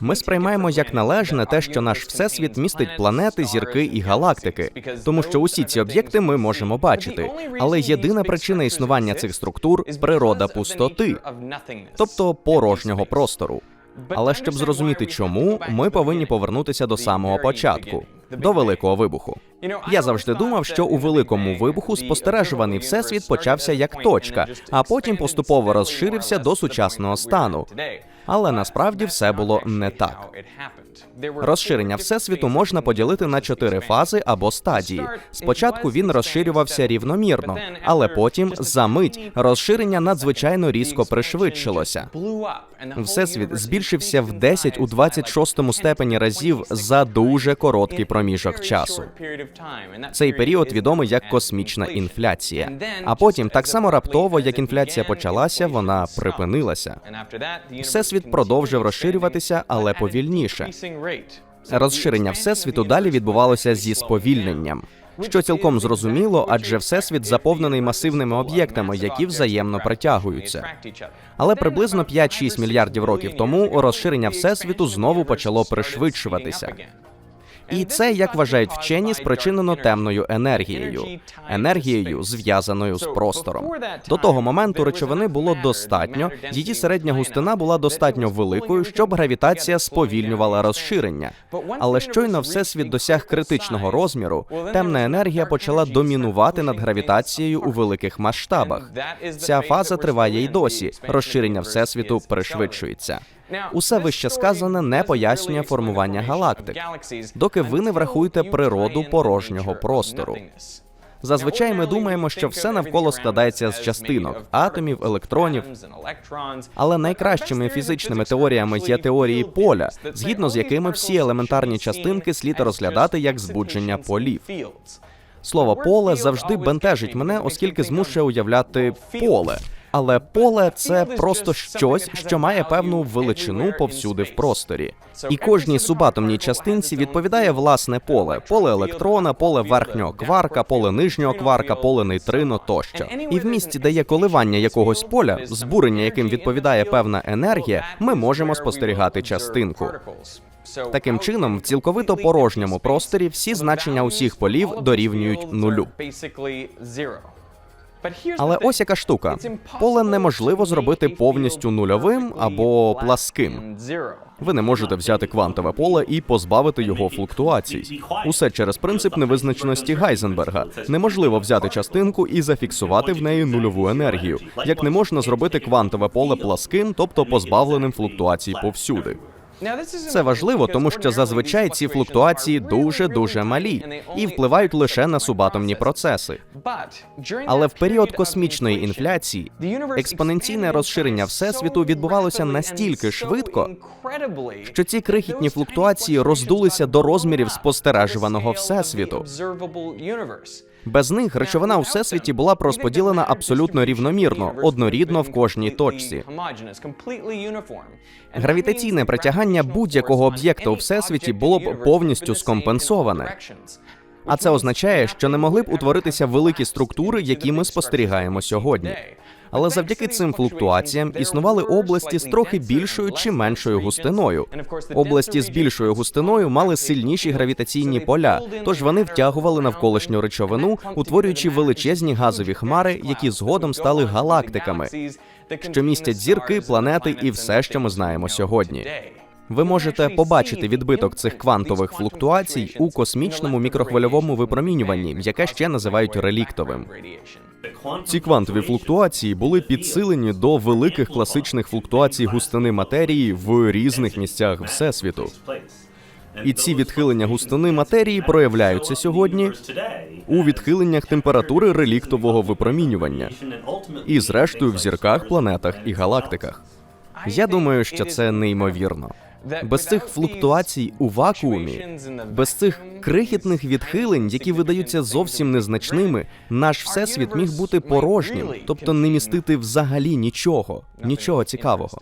Ми сприймаємо як належне те, що наш всесвіт містить планети, зірки і галактики, тому що усі ці об'єкти ми можемо бачити. Але єдина причина існування цих структур природа пустоти, тобто порожнього простору. Але щоб зрозуміти, чому, ми повинні повернутися до самого початку, до великого вибуху. Я завжди думав, що у великому вибуху спостережуваний всесвіт почався як точка, а потім поступово розширився до сучасного стану. Але насправді все було не так. Розширення всесвіту можна поділити на чотири фази або стадії. Спочатку він розширювався рівномірно, але потім за мить розширення надзвичайно різко пришвидшилося. Всесвіт збільшився в 10 у 26 степені разів за дуже короткий проміжок часу. Цей період відомий як космічна інфляція. А потім, так само раптово, як інфляція почалася, вона припинилася. Всесвіт продовжив розширюватися, але повільніше. Розширення всесвіту далі відбувалося зі сповільненням. Що цілком зрозуміло, адже всесвіт заповнений масивними об'єктами, які взаємно притягуються. Але приблизно 5-6 мільярдів років тому розширення всесвіту знову почало пришвидшуватися. І це, як вважають вчені, спричинено темною енергією, енергією, зв'язаною з простором. До того моменту речовини було достатньо, її середня густина була достатньо великою, щоб гравітація сповільнювала розширення. Але щойно всесвіт досяг критичного розміру, темна енергія почала домінувати над гравітацією у великих масштабах. Ця фаза триває й досі. Розширення всесвіту пришвидшується. Усе вище сказане не пояснює формування галактик, доки ви не врахуєте природу порожнього простору. Зазвичай ми думаємо, що все навколо складається з частинок, атомів, електронів. Але найкращими фізичними теоріями є теорії поля, згідно з якими всі елементарні частинки слід розглядати як збудження полів. Слово поле завжди бентежить мене, оскільки змушує уявляти поле. Але поле це просто щось, що має певну величину повсюди в просторі. І кожній субатомній частинці відповідає власне поле: поле електрона, поле верхнього кварка, поле нижнього кварка, поле нейтрино тощо. І в місці, де є коливання якогось поля, збурення яким відповідає певна енергія, ми можемо спостерігати частинку. Таким чином, в цілковито порожньому просторі всі значення усіх полів дорівнюють нулю. Але ось яка штука: поле неможливо зробити повністю нульовим або пласким. Ви не можете взяти квантове поле і позбавити його флуктуацій. Усе через принцип невизначеності Гайзенберга. Неможливо взяти частинку і зафіксувати в неї нульову енергію, як не можна зробити квантове поле пласким, тобто позбавленим флуктуацій повсюди. Це важливо, тому що зазвичай ці флуктуації дуже дуже малі і впливають лише на субатомні процеси. Але в період космічної інфляції експоненційне розширення всесвіту відбувалося настільки швидко, що ці крихітні флуктуації роздулися до розмірів спостережуваного всесвіту. Без них речовина у всесвіті була б розподілена абсолютно рівномірно, однорідно в кожній точці. Гравітаційне притягання будь-якого об'єкта у всесвіті було б повністю скомпенсоване. А це означає, що не могли б утворитися великі структури, які ми спостерігаємо сьогодні. Але завдяки цим флуктуаціям існували області з трохи більшою чи меншою густиною. Області з більшою густиною мали сильніші гравітаційні поля, тож вони втягували навколишню речовину, утворюючи величезні газові хмари, які згодом стали галактиками, що містять зірки, планети і все, що ми знаємо сьогодні. Ви можете побачити відбиток цих квантових флуктуацій у космічному мікрохвильовому випромінюванні, яке ще називають реліктовим. Ці квантові флуктуації були підсилені до великих класичних флуктуацій густини матерії в різних місцях всесвіту. І ці відхилення густини матерії проявляються сьогодні у відхиленнях температури реліктового випромінювання і, зрештою, в зірках, планетах і галактиках. Я думаю, що це неймовірно. Без цих флуктуацій у вакуумі, без цих крихітних відхилень, які видаються зовсім незначними, наш всесвіт міг бути порожнім, тобто не містити взагалі нічого, нічого цікавого.